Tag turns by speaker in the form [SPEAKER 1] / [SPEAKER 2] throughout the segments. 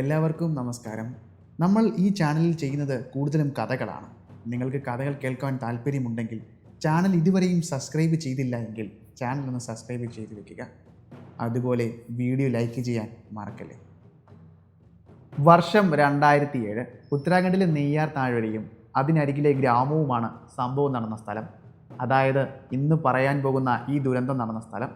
[SPEAKER 1] എല്ലാവർക്കും നമസ്കാരം. നമ്മൾ ഈ ചാനലിൽ ചെയ്യുന്നത് കൂടുതലും കഥകളാണ്. നിങ്ങൾക്ക് കഥകൾ കേൾക്കാൻ താല്പര്യമുണ്ടെങ്കിൽ ചാനൽ ഇതുവരെയും സബ്സ്ക്രൈബ് ചെയ്തില്ല എങ്കിൽ ചാനൽ ഒന്ന് സബ്സ്ക്രൈബ് ചെയ്ത് വെക്കുക. അതുപോലെ വീഡിയോ ലൈക്ക് ചെയ്യാൻ മറക്കല്ലേ. വർഷം രണ്ടായിരത്തി ഏഴ് ഉത്തരാഖണ്ഡിലെ നെയ്യാർ താഴ്വരയും അതിനരികിലെ ഗ്രാമവുമാണ് സംഭവം നടന്ന സ്ഥലം. അതായത് ഇന്ന് പറയാൻ പോകുന്ന ഈ ദുരന്തം നടന്ന സ്ഥലം.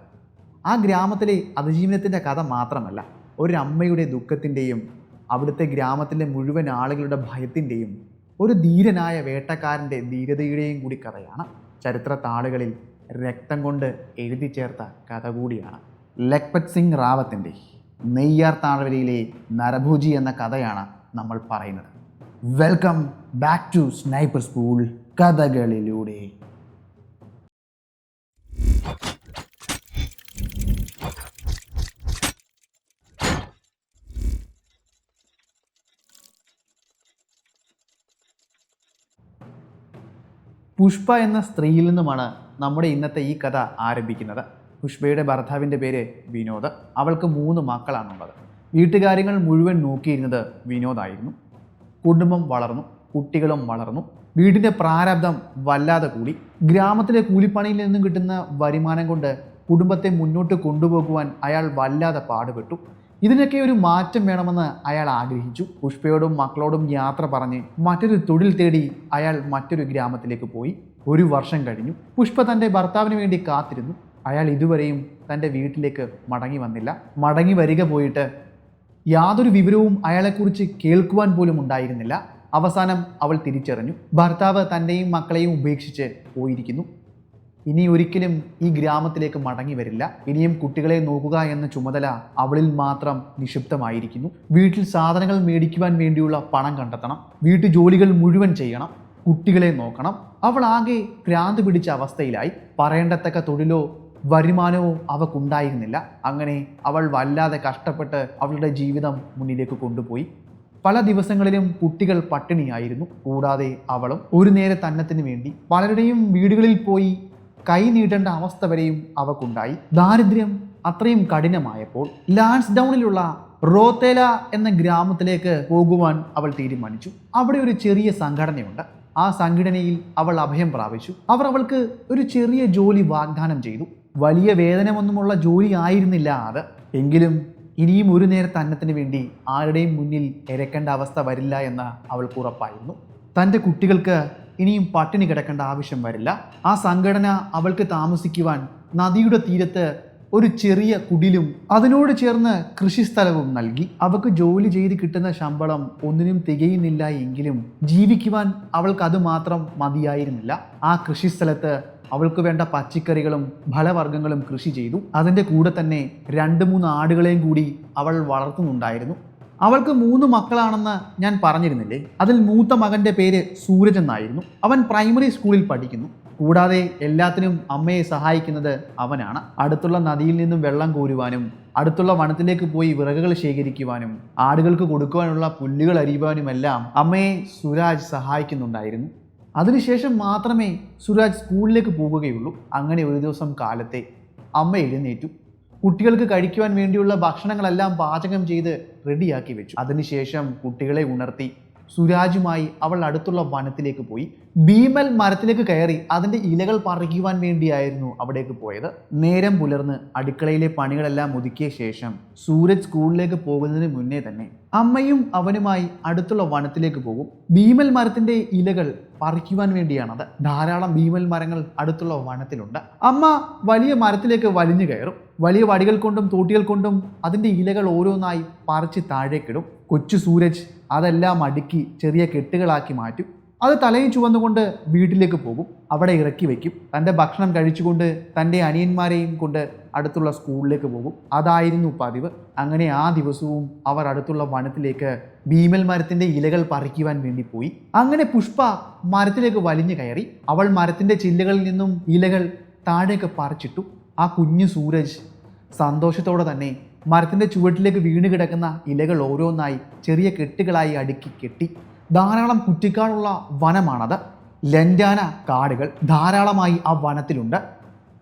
[SPEAKER 1] ആ ഗ്രാമത്തിലെ അതിജീവനത്തിന്റെ കഥ മാത്രമല്ല ഒരു അമ്മയുടെ ദുഃഖത്തിന്റെയും അവിടുത്തെ ഗ്രാമത്തിലെ മുഴുവൻ ആളുകളുടെ ഭയത്തിന്റെയും ഒരു ധീരനായ വേട്ടക്കാരന്റെ ധീരതയുടെയും കൂടി കഥയാണ്. ചരിത്ര താളുകളിൽ രക്തം കൊണ്ട് എഴുതി ചേർത്ത കഥ കൂടിയാണ്. ലക്പത് സിംഗ് റാവത്തിന്റെ നെയ്യാർ താഴ്വരയിലെ നരഭൂജി എന്ന കഥയാണ് നമ്മൾ പറയുന്നത്. Welcome back to sniper school കഥകളിലൂടെ. Pushpa എന്ന സ്ത്രീയിൽ നിന്നുമാണ് നമ്മുടെ ഇന്നത്തെ ഈ കഥ ആരംഭിക്കുന്നത്. പുഷ്പയുടെ ഭർത്താവിന്റെ പേര് വിനോദ്. അവൾക്ക് മൂന്ന് മക്കളാണുള്ളത്. വീട്ടുകാര്യങ്ങൾ മുഴുവൻ നോക്കിയിരുന്നത് വിനോദായിരുന്നു. കുടുംബം വളർന്നു കുട്ടികളും വളർന്നു. വീടിന്റെ പ്രാരബ്ധം വല്ലാതെ കൂടി. ഗ്രാമത്തിലെ കൂലിപ്പണിയിൽ നിന്നും കിട്ടുന്ന വരുമാനം കൊണ്ട് കുടുംബത്തെ മുന്നോട്ട് കൊണ്ടുപോകുവാൻ അയാൾ വല്ലാതെ പാടുപെട്ടു. ഇതിനൊക്കെ ഒരു മാറ്റം വേണമെന്ന് അയാൾ ആഗ്രഹിച്ചു. പുഷ്പയോടും മക്കളോടും യാത്ര പറഞ്ഞ് മറ്റൊരു തൊഴിൽ തേടി അയാൾ മറ്റൊരു ഗ്രാമത്തിലേക്ക് പോയി. ഒരു വർഷം കഴിഞ്ഞു. പുഷ്പ തന്റെ ഭർത്താവിന് വേണ്ടി കാത്തിരുന്നു. അയാൾ ഇതുവരെയും തന്റെ വീട്ടിലേക്ക് മടങ്ങി വന്നില്ല. മടങ്ങി വരിക പോയിട്ട് യാതൊരു വിവരവും അയാളെക്കുറിച്ച് കേൾക്കുവാൻ പോലും ഉണ്ടായിരുന്നില്ല. അവസാനം അവൾ തിരിച്ചറിഞ്ഞു. ഭർത്താവ് തന്റെയും മക്കളെയും ഉപേക്ഷിച്ച് പോയിരിക്കുന്നു. ഇനി ഒരിക്കലും ഈ ഗ്രാമത്തിലേക്ക് മടങ്ങി വരില്ല. ഇനിയും കുട്ടികളെ നോക്കുക എന്ന ചുമതല അവളിൽ മാത്രം നിക്ഷിപ്തമായിരിക്കുന്നു. വീട്ടിൽ സാധനങ്ങൾ മേടിക്കുവാൻ വേണ്ടിയുള്ള പണം കണ്ടെത്തണം. വീട്ടു ജോലികൾ മുഴുവൻ ചെയ്യണം. കുട്ടികളെ നോക്കണം. അവൾ ആകെ ഭ്രാന്ത് പിടിച്ച അവസ്ഥയിലായി. പറയേണ്ടത്തക്ക തൊഴിലോ വരുമാനവും അവക്കുണ്ടായിരുന്നില്ല. അങ്ങനെ അവൾ വല്ലാതെ കഷ്ടപ്പെട്ട് അവളുടെ ജീവിതം മുന്നിലേക്ക് കൊണ്ടുപോയി. പല ദിവസങ്ങളിലും കുട്ടികൾ പട്ടിണിയായിരുന്നു. കൂടാതെ അവളും ഒരു നേരെ തന്നത്തിന് വേണ്ടി പലരുടെയും വീടുകളിൽ പോയി കൈ നീട്ടേണ്ട അവസ്ഥ വരെയും അവക്കുണ്ടായി. ദാരിദ്ര്യം അത്രയും കഠിനമായപ്പോൾ ലാൻസ് ഡൗണിലുള്ള റോത്തേല എന്ന ഗ്രാമത്തിലേക്ക് പോകുവാൻ അവൾ തീരുമാനിച്ചു. അവിടെ ഒരു ചെറിയ സംഘടനയുണ്ട്. ആ സംഘടനയിൽ അവൾ അഭയം പ്രാപിച്ചു. അവർ അവൾക്ക് ഒരു ചെറിയ ജോലി വാഗ്ദാനം ചെയ്തു. വലിയ വേതനമൊന്നുമുള്ള ജോലി ആയിരുന്നില്ല അത്. എങ്കിലും ഇനിയും ഒരു നേരത്തെ അന്നത്തിന് വേണ്ടി ആരുടെയും മുന്നിൽ ഇരക്കേണ്ട അവസ്ഥ വരില്ല എന്ന് അവൾക്ക് ഉറപ്പായിരുന്നു. തന്റെ കുട്ടികൾക്ക് ഇനിയും പട്ടിണി കിടക്കേണ്ട ആവശ്യം വരില്ല. ആ സംഘടന അവൾക്ക് താമസിക്കുവാൻ നദിയുടെ തീരത്ത് ഒരു ചെറിയ കുടിലും അതിനോട് ചേർന്ന് കൃഷിസ്ഥലവും നൽകി. അവൾക്ക് ജോലി ചെയ്ത് കിട്ടുന്ന ശമ്പളം ഒന്നിനും തികയുന്നില്ല എങ്കിലും ജീവിക്കുവാൻ അവൾക്ക് അത് മാത്രം മതിയായിരുന്നില്ല. ആ കൃഷിസ്ഥലത്ത് അവൾക്ക് വേണ്ട പച്ചക്കറികളും ഫലവർഗങ്ങളും കൃഷി ചെയ്തു. അതിന്റെ കൂടെ തന്നെ രണ്ട് മൂന്ന് ആടുകളെയും കൂടി അവൾ വളർത്തുന്നുണ്ടായിരുന്നു. അവൾക്ക് മൂന്ന് മക്കളാണെന്ന് ഞാൻ പറഞ്ഞിരുന്നില്ലേ? അതിൽ മൂത്ത മകന്റെ പേര് സൂരജ് എന്നായിരുന്നു. അവൻ പ്രൈമറി സ്കൂളിൽ പഠിക്കുന്നു. കൂടാതെ എല്ലാത്തിനും അമ്മയെ സഹായിക്കുന്നത് അവനാണ്. അടുത്തുള്ള നദിയിൽ നിന്നും വെള്ളം കോരുവാനും അടുത്തുള്ള വനത്തിലേക്ക് പോയി വിറകുകൾ ശേഖരിക്കുവാനും ആടുകൾക്ക് കൊടുക്കുവാനുള്ള പുല്ലുകൾ അരിയുവാനുമെല്ലാം അമ്മയെ സുരാജ് സഹായിക്കുന്നുണ്ടായിരുന്നു. അതിനുശേഷം മാത്രമേ സുരാജ് സ്കൂളിലേക്ക് പോകുകയുള്ളൂ അങ്ങനെ ഒരു ദിവസം കാലത്തെ അമ്മ എഴുന്നേറ്റു. കുട്ടികൾക്ക് കഴിക്കുവാൻ വേണ്ടിയുള്ള ഭക്ഷണങ്ങളെല്ലാം പാചകം ചെയ്ത് റെഡിയാക്കി വെച്ചു. അതിനുശേഷം കുട്ടികളെ ഉണർത്തി. സുരാജുമായി അവൾ അടുത്തുള്ള വനത്തിലേക്ക് പോയി. ഭീമൽ മരത്തിലേക്ക് കയറി അതിന്റെ ഇലകൾ പറിക്കുവാൻ വേണ്ടിയായിരുന്നു അവിടേക്ക് പോയത്. നേരം പുലർന്ന് അടുക്കളയിലെ പണികളെല്ലാം ഒതുക്കിയ ശേഷം സൂരജ് സ്കൂളിലേക്ക് പോകുന്നതിന് മുന്നേ തന്നെ അമ്മയും അവനുമായി അടുത്തുള്ള വനത്തിലേക്ക് പോകും. ഭീമൽ മരത്തിന്റെ ഇലകൾ പറിക്കുവാൻ വേണ്ടിയാണത്. ധാരാളം ഭീമൽ മരങ്ങൾ അടുത്തുള്ള വനത്തിലുണ്ട്. അമ്മ വലിയ മരത്തിലേക്ക് വലിഞ്ഞു കയറും. വലിയ വടികൾ കൊണ്ടും തോട്ടികൾ കൊണ്ടും അതിന്റെ ഇലകൾ ഓരോന്നായി പറിച്ച് താഴേക്കിടും. കൊച്ചു സൂരജ് അതെല്ലാം അടുക്കി ചെറിയ കെട്ടുകളാക്കി മാറ്റും. അത് തലയിൽ ചുവന്നുകൊണ്ട് വീട്ടിലേക്ക് പോകും. അവിടെ ഇറക്കി വയ്ക്കും. തന്റെ ഭക്ഷണം കഴിച്ചുകൊണ്ട് തന്റെ അനിയന്മാരെയും കൊണ്ട് അടുത്തുള്ള സ്കൂളിലേക്ക് പോകും. അതായിരുന്നു പതിവ്. അങ്ങനെ ആ ദിവസവും അവർ അടുത്തുള്ള വനത്തിലേക്ക് ഭീമൽ മരത്തിന്റെ ഇലകൾ പറിക്കുവാൻ വേണ്ടി പോയി. അങ്ങനെ പുഷ്പ മരത്തിലേക്ക് വലിഞ്ഞു കയറി. അവൾ മരത്തിന്റെ ചില്ലകളിൽ നിന്നും ഇലകൾ താഴേക്ക് പറിച്ചിട്ടു. ആ കുഞ്ഞു സൂരജ് സന്തോഷത്തോടെ തന്നെ മരത്തിന്റെ ചുവട്ടിലേക്ക് വീണ് കിടക്കുന്ന ഇലകൾ ഓരോന്നായി ചെറിയ കെട്ടുകളായി അടുക്കി കെട്ടി. ധാരാളം കുറ്റിക്കാടുള്ള വനമാണത്. ലൻഡാന കാടുകൾ ധാരാളമായി ആ വനത്തിലുണ്ട്.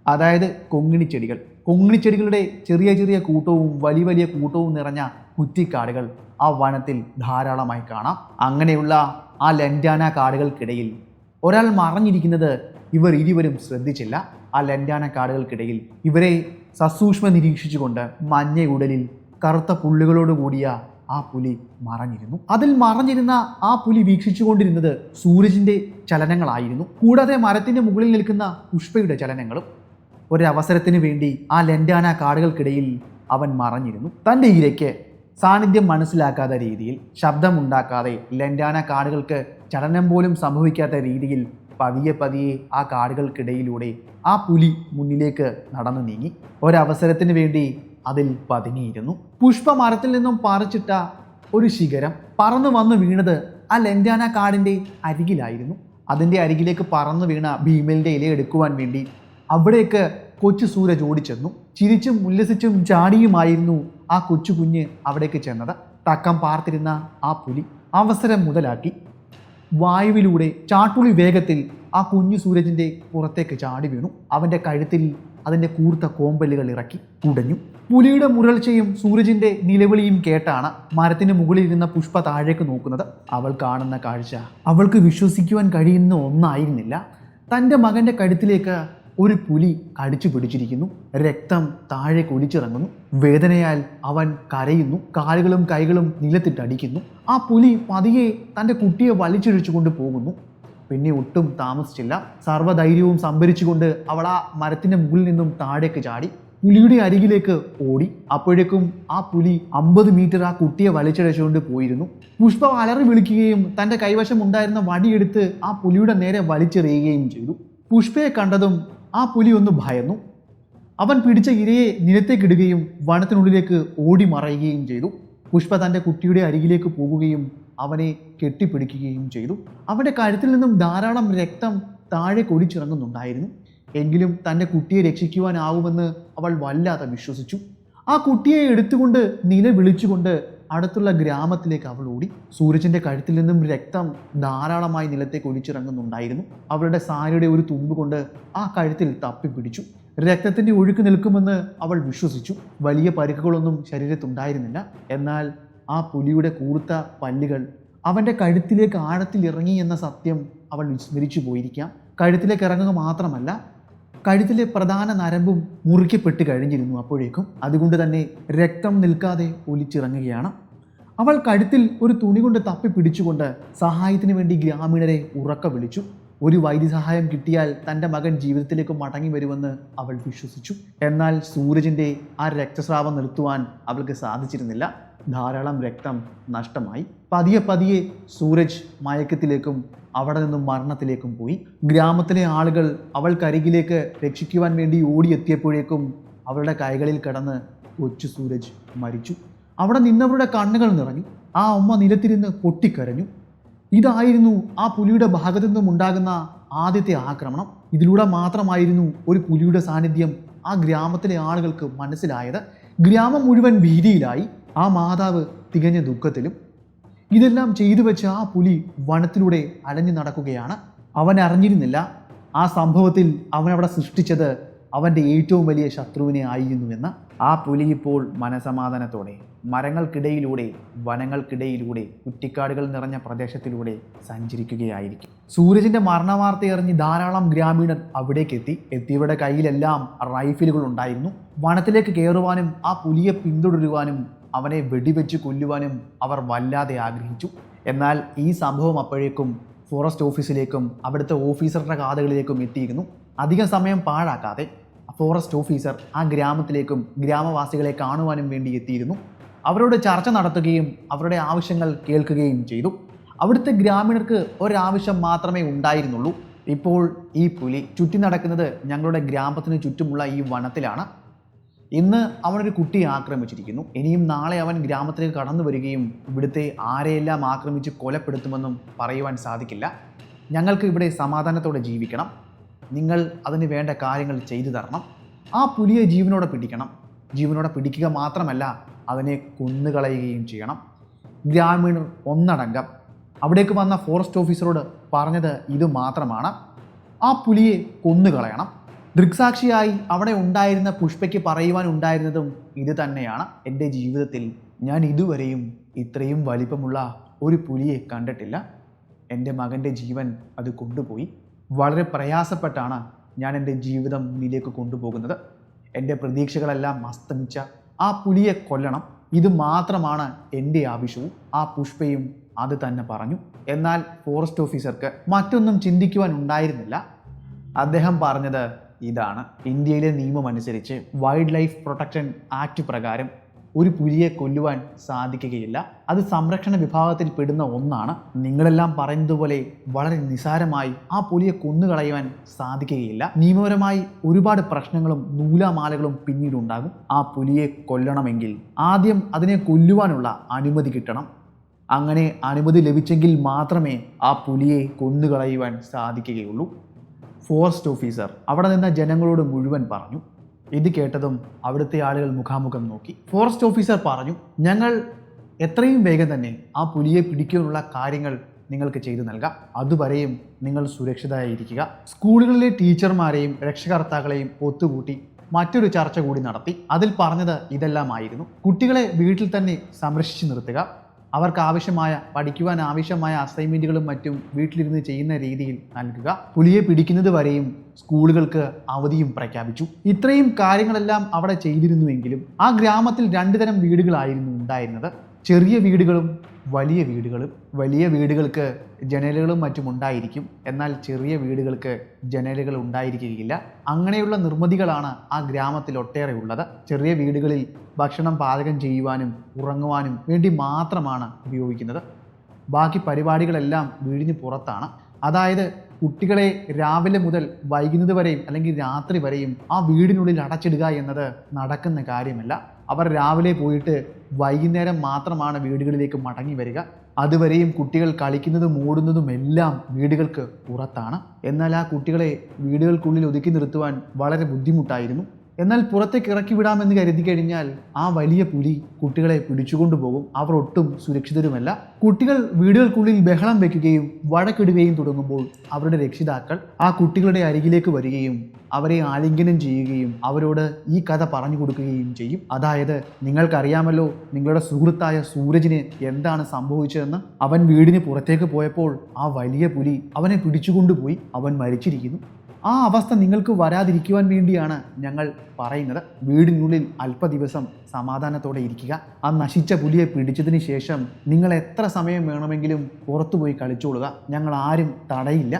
[SPEAKER 1] അതായത് കൊങ്ങിണിച്ചെടികൾ കൊങ്ങിണിച്ചെടികളുടെ ചെറിയ ചെറിയ കൂട്ടവും വലിയ വലിയ കൂട്ടവും നിറഞ്ഞ കുറ്റിക്കാടുകൾ ആ വനത്തിൽ ധാരാളമായി കാണാം. അങ്ങനെയുള്ള ആ ലൻഡാന കാടുകൾക്കിടയിൽ ഒരാൾ മറഞ്ഞിരിക്കുന്നത് ഇവർ ഇരുവരും ശ്രദ്ധിച്ചില്ല. ആ ലൻഡാന കാടുകൾക്കിടയിൽ ഇവരെ സസൂക്ഷ്മ നിരീക്ഷിച്ചുകൊണ്ട് മഞ്ഞ ഉടലിൽ കറുത്ത പുള്ളികളോട് കൂടിയ ആ പുലി മറഞ്ഞിരുന്നു. അതിൽ മറഞ്ഞിരുന്ന ആ പുലി വീക്ഷിച്ചുകൊണ്ടിരുന്നത് സൂരജിന്റെ ചലനങ്ങളായിരുന്നു. കൂടാതെ മരത്തിന്റെ മുകളിൽ നിൽക്കുന്ന പുഷ്പയുടെ ചലനങ്ങളും ഒരവസരത്തിന് വേണ്ടി ആ ലെൻഡാന കാടുകൾക്കിടയിൽ അവൻ മറഞ്ഞിരുന്നു. തന്റെ ഇരയ്ക്ക് സാന്നിധ്യം മനസ്സിലാക്കാത്ത രീതിയിൽ ശബ്ദമുണ്ടാക്കാതെ ലെൻഡാന കാടുകൾക്ക് ചലനം പോലും സംഭവിക്കാത്ത രീതിയിൽ പതിയെ പതിയെ ആ കാടുകൾക്കിടയിലൂടെ ആ പുലി മുന്നിലേക്ക് നടന്നു നീങ്ങി. ഒരവസരത്തിന് വേണ്ടി അതിൽ പതുങ്ങിയിരുന്നു പുഷ്പ മരത്തിൽ നിന്നും പറിച്ചിട്ട ഒരു ശിഖരം പറന്നു വന്നു വീണത് ആ ലെൻഡാന കാടിന്റെ അരികിലായിരുന്നു. അതിന്റെ അരികിലേക്ക് പറന്നു വീണ ഭീമലിന്റെ ഇല എടുക്കുവാൻ വേണ്ടി അവിടേക്ക് കൊച്ചു സൂരജ് ഓടിച്ചെന്നു. ചിരിച്ചും ഉല്ലസിച്ചും ചാടിയുമായിരുന്നു ആ കൊച്ചു കുഞ്ഞ് അവിടേക്ക് ചെന്നത്. തക്കം പാർത്തിരുന്ന ആ പുലി അവസരം മുതലാക്കി. വായുവിലൂടെ ചാട്ടുളി വേഗത്തിൽ ആ കുഞ്ഞു സൂരജിന്റെ പുറത്തേക്ക് ചാടി വീണു. അവന്റെ കഴുത്തിൽ അതിന്റെ കൂർത്ത കോമ്പലുകൾ ഇറക്കി കുടഞ്ഞു പുലിയുടെ മുരൾച്ചയും സൂരജിന്റെ നിലവിളിയും കേട്ടാണ് മരത്തിന് മുകളിൽ ഇരുന്ന പുഷ്പ താഴേക്ക് നോക്കുന്നത്. അവൾ കാണുന്ന കാഴ്ച അവൾക്ക് വിശ്വസിക്കുവാൻ കഴിയുന്ന ഒന്നായിരുന്നില്ല. തന്റെ മകന്റെ കഴുത്തിലേക്ക് ഒരു പുലി കടിച്ചു പിടിച്ചിരിക്കുന്നു. രക്തം താഴെ കുലിച്ചിറങ്ങുന്നു വേദനയാൽ അവൻ കരയുന്നു. കാലുകളും കൈകളും നിലത്തിട്ടടിക്കുന്നു ആ പുലി പതിയെ തന്റെ കുട്ടിയെ വലിച്ചിഴിച്ചുകൊണ്ട് പോകുന്നു. പിന്നെ ഒട്ടും താമസിച്ചില്ല. സർവധൈര്യവും സംഭരിച്ചുകൊണ്ട് അവൾ ആ മരത്തിന്റെ മുകളിൽ നിന്നും താഴേക്ക് ചാടി പുലിയുടെ അരികിലേക്ക് ഓടി. അപ്പോഴേക്കും ആ പുലി അമ്പത് മീറ്റർ ആ കുട്ടിയെ വലിച്ചടച്ചുകൊണ്ട് പോയിരുന്നു. പുഷ്പ അലറി വിളിക്കുകയും തന്റെ കൈവശം ഉണ്ടായിരുന്ന വടിയെടുത്ത് ആ പുലിയുടെ നേരെ വലിച്ചെറിയുകയും ചെയ്തു. പുഷ്പയെ കണ്ടതും ആ പുലി ഒന്ന് ഭയന്നു. അവൻ പിടിച്ച ഇരയെ നിലത്തേക്കിടുകയും വനത്തിനുള്ളിലേക്ക് ഓടി മറയുകയും ചെയ്തു. പുഷ്പ തന്റെ കുട്ടിയുടെ അരികിലേക്ക് പോകുകയും അവനെ കെട്ടിപ്പിടിക്കുകയും ചെയ്തു. അവന്റെ കഴുത്തിൽ നിന്നും ധാരാളം രക്തം താഴെ കൊടിച്ചിറങ്ങുന്നുണ്ടായിരുന്നു. എങ്കിലും തന്റെ കുട്ടിയെ രക്ഷിക്കുവാനാവുമെന്ന് അവൾ വല്ലാതെ വിശ്വസിച്ചു. ആ കുട്ടിയെ എടുത്തുകൊണ്ട് നില വിളിച്ചുകൊണ്ട് അടുത്തുള്ള ഗ്രാമത്തിലേക്ക് അവൾ ഓടി. സൂരജിന്റെ കഴുത്തിൽ നിന്നും രക്തം ധാരാളമായി നിലത്തേക്ക് ഒലിച്ചിറങ്ങുന്നുണ്ടായിരുന്നു. അവളുടെ സാരിയുടെ ഒരു തുമ്പ് കൊണ്ട് ആ കഴുത്തിൽ തപ്പിപ്പിടിച്ചു രക്തത്തിന്റെ ഒഴുക്ക് നിൽക്കുമെന്ന് അവൾ വിശ്വസിച്ചു. വലിയ പരിക്കുകളൊന്നും ശരീരത്തുണ്ടായിരുന്നില്ല. എന്നാൽ ആ പുലിയുടെ കൂർത്ത പല്ലുകൾ അവന്റെ കഴുത്തിലേക്ക് ആഴത്തിൽ ഇറങ്ങി എന്ന സത്യം അവൾ വിസ്മരിച്ചു പോയിരിക്കാം കഴുത്തിലേക്ക് ഇറങ്ങുക മാത്രമല്ല കഴുത്തിലെ പ്രധാന നരമ്പും മുറിക്കപ്പെട്ട് കഴിഞ്ഞിരുന്നു അപ്പോഴേക്കും. അതുകൊണ്ട് തന്നെ രക്തം നിൽക്കാതെ ഒലിച്ചിറങ്ങുകയാണ്. അവൾ കഴുത്തിൽ ഒരു തുണി കൊണ്ട് തപ്പി പിടിച്ചുകൊണ്ട് സഹായത്തിന് വേണ്ടി ഗ്രാമീണരെ ഉറക്ക വിളിച്ചു. ഒരു വൈദ്യസഹായം കിട്ടിയാൽ തന്റെ മകൻ ജീവിതത്തിലേക്ക് മടങ്ങി വരുമെന്ന് അവൾ വിശ്വസിച്ചു. എന്നാൽ സൂരജിന്റെ ആ രക്തസ്രാവം നിർത്തുവാൻ അവൾക്ക് സാധിച്ചിരുന്നില്ല. ധാരാളം രക്തം നഷ്ടമായി. പതിയെ പതിയെ സൂരജ് മയക്കത്തിലേക്കും അവിടെ നിന്നും മരണത്തിലേക്കും പോയി. ഗ്രാമത്തിലെ ആളുകൾ അവൾക്കരികിലേക്ക് രക്ഷിക്കുവാൻ വേണ്ടി ഓടിയെത്തിയപ്പോഴേക്കും അവളുടെ കൈകളിൽ കിടന്ന് കൊച്ചു സൂരജ് മരിച്ചു. അവിടെ നിന്നവരുടെ കണ്ണുകൾ നിറഞ്ഞു. ആ അമ്മ നിലത്തിരുന്ന് പൊട്ടിക്കരഞ്ഞു. ഇതായിരുന്നു ആ പുലിയുടെ ഭാഗത്തു നിന്നും ഉണ്ടാകുന്ന ആദ്യത്തെ ആക്രമണം. ഇതിലൂടെ മാത്രമായിരുന്നു ഒരു പുലിയുടെ സാന്നിധ്യം ആ ഗ്രാമത്തിലെ ആളുകൾക്ക് മനസ്സിലായത്. ഗ്രാമം മുഴുവൻ ഭീതിയിലായി. ആ മാതാവ് തികഞ്ഞ ദുഃഖത്തിലും ഇതെല്ലാം ചെയ്തു വെച്ച ആ പുലി വനത്തിലൂടെ അലഞ്ഞു നടക്കുകയാണ്. അവൻ അറിഞ്ഞിരുന്നില്ല. ആ സംഭവത്തിൽ അവൻ അവിടെ സൃഷ്ടിച്ചത് അവന്റെ ഏറ്റവും വലിയ ശത്രുവിനെ ആയിരുന്നുവെന്ന് ആ പുലി ഇപ്പോൾ മനസമാധാനത്തോടെ മരങ്ങൾക്കിടയിലൂടെ വനങ്ങൾക്കിടയിലൂടെ കുറ്റിക്കാടുകൾ നിറഞ്ഞ പ്രദേശത്തിലൂടെ സഞ്ചരിക്കുകയായിരിക്കും. സൂരജിന്റെ മരണവാർത്ത അറിഞ്ഞ് ധാരാളം ഗ്രാമീണർ അവിടേക്ക് എത്തി എത്തിയവരുടെ കയ്യിലെല്ലാം റൈഫിലുകൾ ഉണ്ടായിരുന്നു. വനത്തിലേക്ക് കയറുവാനും ആ പുലിയെ പിന്തുടരുവാനും അവനെ വെടിവെച്ച് കൊല്ലുവാനും അവർ വല്ലാതെ ആഗ്രഹിച്ചു. എന്നാൽ ഈ സംഭവം അപ്പോഴേക്കും ഫോറസ്റ്റ് ഓഫീസിലേക്കും അവിടുത്തെ ഓഫീസറുടെ കാതുകളിലേക്കും എത്തിയിരുന്നു. അധികം സമയം പാഴാക്കാതെ ഫോറസ്റ്റ് ഓഫീസർ ആ ഗ്രാമത്തിലേക്കും ഗ്രാമവാസികളെ കാണുവാനും വേണ്ടി എത്തിയിരുന്നു. അവരോട് ചർച്ച നടത്തുകയും അവരുടെ ആവശ്യങ്ങൾ കേൾക്കുകയും ചെയ്തു. അവിടുത്തെ ഗ്രാമീണർക്ക് ഒരാവശ്യം മാത്രമേ ഉണ്ടായിരുന്നുള്ളൂ. ഇപ്പോൾ ഈ പുലി ചുറ്റി നടക്കുന്നത് ഞങ്ങളുടെ ഗ്രാമത്തിന് ചുറ്റുമുള്ള ഈ വനത്തിലാണ്. ഇന്ന് അവനൊരു കുട്ടിയെ ആക്രമിച്ചിരിക്കുന്നു. ഇനിയും നാളെ അവൻ ഗ്രാമത്തിലേക്ക് കടന്നു വരികയും ഇവിടുത്തെ ആരെയെല്ലാം ആക്രമിച്ച് കൊലപ്പെടുത്തുമെന്നും പറയുവാൻ സാധിക്കില്ല. ഞങ്ങൾക്ക് ഇവിടെ സമാധാനത്തോടെ ജീവിക്കണം. നിങ്ങൾ അതിന് വേണ്ട കാര്യങ്ങൾ ചെയ്തു തരണം. ആ പുലിയെ ജീവനോടെ പിടിക്കണം. ജീവനോടെ പിടിക്കുക മാത്രമല്ല അതിനെ കൊന്നുകളയുകയും ചെയ്യണം. ഗ്രാമീണർ ഒന്നടങ്കം. അവിടേക്ക് വന്ന ഫോറസ്റ്റ് ഓഫീസറോട് പറഞ്ഞത് ഇത് മാത്രമാണ് ആ പുലിയെ കൊന്നുകളയണം. ദൃക്സാക്ഷിയായി അവിടെ ഉണ്ടായിരുന്ന പുഷ്പയ്ക്ക് പറയുവാൻ ഉണ്ടായിരുന്നതും ഇത് തന്നെയാണ്. എന്റെ ജീവിതത്തിൽ ഞാൻ ഇതുവരെയും ഇത്രയും വലിപ്പമുള്ള ഒരു പുലിയെ കണ്ടിട്ടില്ല. എന്റെ മകന്റെ ജീവൻ അത് കൊണ്ടുപോയി. വളരെ പ്രയാസപ്പെട്ടാണ് ഞാൻ എന്റെ ജീവിതം മുന്നിലേക്ക് കൊണ്ടുപോകുന്നത്. എന്റെ പ്രതീക്ഷകളെല്ലാം അസ്തമിച്ച ആ പുലിയെ കൊല്ലണം. ഇത് മാത്രമാണ് എന്റെ ആവശ്യവും. ആ പുഷ്പയും അത് തന്നെ പറഞ്ഞു. എന്നാൽ ഫോറസ്റ്റ് ഓഫീസർക്ക് മറ്റൊന്നും ചിന്തിക്കുവാൻ ഉണ്ടായിരുന്നില്ല. അദ്ദേഹം പറഞ്ഞത് ഇതാണ് ഇന്ത്യയിലെ നിയമം അനുസരിച്ച് വൈൽഡ് ലൈഫ് പ്രൊട്ടക്ഷൻ ആക്ട് പ്രകാരം ഒരു പുലിയെ കൊല്ലുവാൻ സാധിക്കുകയില്ല. അത് സംരക്ഷണ വിഭാഗത്തിൽ പെടുന്ന ഒന്നാണ്. നിങ്ങളെല്ലാം പറയുന്നതുപോലെ വളരെ നിസാരമായി ആ പുലിയെ കൊന്നുകളയുവാൻ സാധിക്കുകയില്ല. നിയമപരമായി ഒരുപാട് പ്രശ്നങ്ങളും നൂലാമാലകളും പിന്നീടുണ്ടാകും. ആ പുലിയെ കൊല്ലണമെങ്കിൽ ആദ്യം അതിനെ കൊല്ലുവാനുള്ള അനുമതി കിട്ടണം. അങ്ങനെ അനുമതി ലഭിച്ചെങ്കിൽ മാത്രമേ ആ പുലിയെ കൊന്നുകളയുവാൻ സാധിക്കുകയുള്ളൂ. ഫോറസ്റ്റ് ഓഫീസർ അവിടെ നിന്ന ജനങ്ങളോട് മുഴുവൻ പറഞ്ഞു. ഇത് കേട്ടതും അവിടുത്തെ ആളുകൾ മുഖാമുഖം നോക്കി. ഫോറസ്റ്റ് ഓഫീസർ പറഞ്ഞു ഞങ്ങൾ എത്രയും വേഗം തന്നെ ആ പുലിയെ പിടിക്കാനുള്ള കാര്യങ്ങൾ നിങ്ങൾക്ക് ചെയ്തു നൽകാം. അതുവരെയും നിങ്ങൾ സുരക്ഷിതരായിരിക്കുക. സ്കൂളുകളിലെ ടീച്ചർമാരെയും രക്ഷകർത്താക്കളെയും ഒത്തുകൂട്ടി മറ്റൊരു ചർച്ച കൂടി നടത്തി. അതിൽ പറഞ്ഞത് ഇതെല്ലാമായിരുന്നു. കുട്ടികളെ വീട്ടിൽ തന്നെ സംരക്ഷിച്ചു നിർത്തുക. അവർക്ക് ആവശ്യമായ പഠിക്കുവാൻ ആവശ്യമായ അസൈൻമെന്റുകളും മറ്റും വീട്ടിലിരുന്ന് ചെയ്യുന്ന രീതിയിൽ നൽകുക. പുലിയെ പിടിക്കുന്നത് വരെയും സ്കൂളുകൾക്ക് അവധിയും പ്രഖ്യാപിച്ചു. ഇത്രയും കാര്യങ്ങളെല്ലാം അവിടെ ചെയ്തിരുന്നുവെങ്കിലും ആ ഗ്രാമത്തിൽ രണ്ടു തരം വീടുകളായിരുന്നു ഉണ്ടായിരുന്നത്. ചെറിയ വീടുകളും വലിയ വീടുകളും വലിയ വീടുകൾക്ക് ജനലുകളും മറ്റും ഉണ്ടായിരിക്കും. എന്നാൽ ചെറിയ വീടുകൾക്ക് ജനലുകൾ ഉണ്ടായിരിക്കുകയില്ല. അങ്ങനെയുള്ള നിർമ്മിതികളാണ് ആ ഗ്രാമത്തിൽ ഒട്ടേറെ ഉള്ളത്. ചെറിയ വീടുകളിൽ ഭക്ഷണം പാചകം ചെയ്യുവാനും ഉറങ്ങുവാനും വേണ്ടി മാത്രമാണ് ഉപയോഗിക്കുന്നത്. ബാക്കി പരിപാടികളെല്ലാം വീടിന് പുറത്താണ്. അതായത് കുട്ടികളെ രാവിലെ മുതൽ വൈകുന്നത് വരെയും അല്ലെങ്കിൽ രാത്രി വരെയും ആ വീടിനുള്ളിൽ അടച്ചിടുക എന്നത് നടക്കുന്ന കാര്യമല്ല. അവർ രാവിലെ പോയിട്ട് വൈകുന്നേരം മാത്രമാണ് വീടുകളിലേക്ക് മടങ്ങി വരിക. അതുവരെയും കുട്ടികൾ കളിക്കുന്നതും ഓടുന്നതും എല്ലാം വീടുകൾക്ക് പുറത്താണ്. എന്നാൽ ആ കുട്ടികളെ വീടുകൾക്കുള്ളിൽ ഒതുക്കി നിർത്തുവാൻ വളരെ ബുദ്ധിമുട്ടായിരുന്നു. എന്നാൽ പുറത്തേക്ക് ഇറക്കി വിടാമെന്ന് കരുതി കഴിഞ്ഞാൽ ആ വലിയ പുലി കുട്ടികളെ പിടിച്ചുകൊണ്ടു പോകും അവർ ഒട്ടും സുരക്ഷിതരുമല്ല. കുട്ടികൾ വീടുകൾക്കുള്ളിൽ ബഹളം വയ്ക്കുകയും വഴക്കിടുകയും തുടങ്ങുമ്പോൾ അവരുടെ രക്ഷിതാക്കൾ ആ കുട്ടികളുടെ അരികിലേക്ക് വരികയും അവരെ ആലിംഗനം ചെയ്യുകയും അവരോട് ഈ കഥ പറഞ്ഞു കൊടുക്കുകയും ചെയ്യും. അതായത് നിങ്ങൾക്കറിയാമല്ലോ നിങ്ങളുടെ സുഹൃത്തായ സൂരജിന് എന്താണ് സംഭവിച്ചതെന്ന്. അവൻ വീടിന് പുറത്തേക്ക് പോയപ്പോൾ ആ വലിയ പുലി അവനെ പിടിച്ചുകൊണ്ടുപോയി. അവൻ മരിച്ചിരിക്കുന്നു. ആ അവസ്ഥ നിങ്ങൾക്ക് വരാതിരിക്കുവാൻ വേണ്ടിയാണ് ഞങ്ങൾ പറയുന്നത്. വീടിനുള്ളിൽ അല്പ ദിവസം സമാധാനത്തോടെ ഇരിക്കുക. ആ നശിച്ച പുലിയെ പിടിച്ചതിന് ശേഷം നിങ്ങൾ എത്ര സമയം വേണമെങ്കിലും പുറത്തുപോയി കളിച്ചോളുക. ഞങ്ങൾ ആരും തടയില്ല.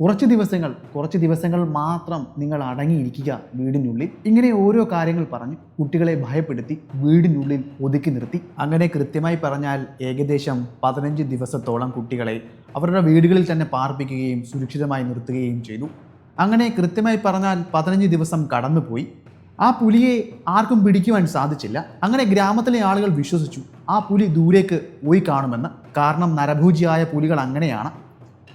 [SPEAKER 1] കുറച്ച് ദിവസങ്ങൾ കുറച്ച് ദിവസങ്ങൾ മാത്രം നിങ്ങൾ അടങ്ങിയിരിക്കുക വീടിനുള്ളിൽ. ഇങ്ങനെ ഓരോ കാര്യങ്ങൾ പറഞ്ഞ് കുട്ടികളെ ഭയപ്പെടുത്തി വീടിനുള്ളിൽ ഒതുക്കി നിർത്തി. അങ്ങനെ കൃത്യമായി പറഞ്ഞാൽ ഏകദേശം പതിനഞ്ച് ദിവസത്തോളം കുട്ടികളെ അവരുടെ വീടുകളിൽ തന്നെ പാർപ്പിക്കുകയും സുരക്ഷിതമായി നിർത്തുകയും ചെയ്തു. അങ്ങനെ കൃത്യമായി പറഞ്ഞാൽ പതിനഞ്ച് ദിവസം കടന്നുപോയി. ആ പുലിയെ ആർക്കും പിടിക്കുവാൻ സാധിച്ചില്ല. അങ്ങനെ ഗ്രാമത്തിലെ ആളുകൾ വിശ്വസിച്ചു ആ പുലി ദൂരേക്ക് പോയി കാണുമെന്ന്. കാരണം നരഭൂജിയായ പുലികൾ അങ്ങനെയാണ്.